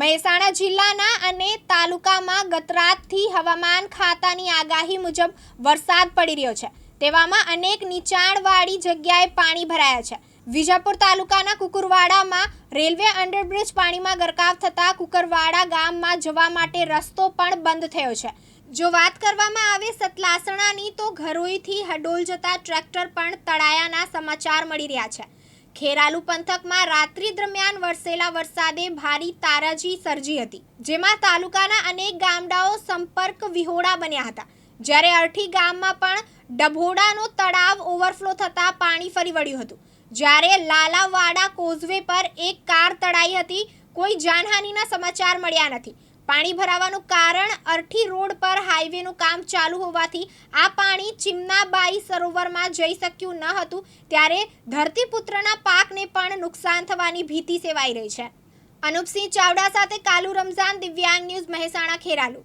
મહેસાણા જિલ્લાના અને તાલુકામાં ગતરાતથી હવામાન ખાતાની આગાહી મુજબ વરસાદ પડી રહ્યો છે. તેવામાં અનેક નીચાણવાળી જગ્યાએ પાણી ભરાયા છે. વિજાપુર તાલુકાના કુકરવાડામાં રેલવે અંડરબ્રિજ પાણીમાં ગરકાવ થતાં કુકરવાડા ગામમાં જવા માટે રસ્તો પણ બંધ થયો છે. જો વાત કરવામાં આવે સતલાસણાની તો ઘરોઈથી હડોલ જતા ટ્રેક્ટર પણ તળાયાના સમાચાર મળી રહ્યા છે. ખેરાલુ પંથકમાં રાત્રિ દરમિયાન વરસેલા વરસાદે ભારી તારાજી સર્જી હતી, જેમાં તાલુકાના અનેક ગામડાઓ સંપર્ક વિહોણા બન્યા હતા. જ્યારે અરઠી ગામમાં પણ ડભોડાનો તળાવ ઓવરફ્લો થતાં પાણી ફરી વળ્યું હતું. જ્યારે લાલાવાડા કોઝવે પર એક કાર તળાઈ હતી, કોઈ જાનહાનિના સમાચાર મળ્યા નથી. પાણી ભરાવાનું કારણ અરઠી રોડ પર હાઈવેનું કામ ચાલુ હોવાથી આ પાણી ચિમનાબાઈ સરોવરમાં જઈ શક્યું ન હતું. ત્યારે ધરતીપુત્રના પાકને પણ નુકસાન થવાની ભીતિ સેવાઈ રહી છે. અનુપસિંહ ચાવડા સાથે કાલુ રમઝાન દિવ્યાંગ ન્યૂઝ મહેસાણા ખેરાલુ.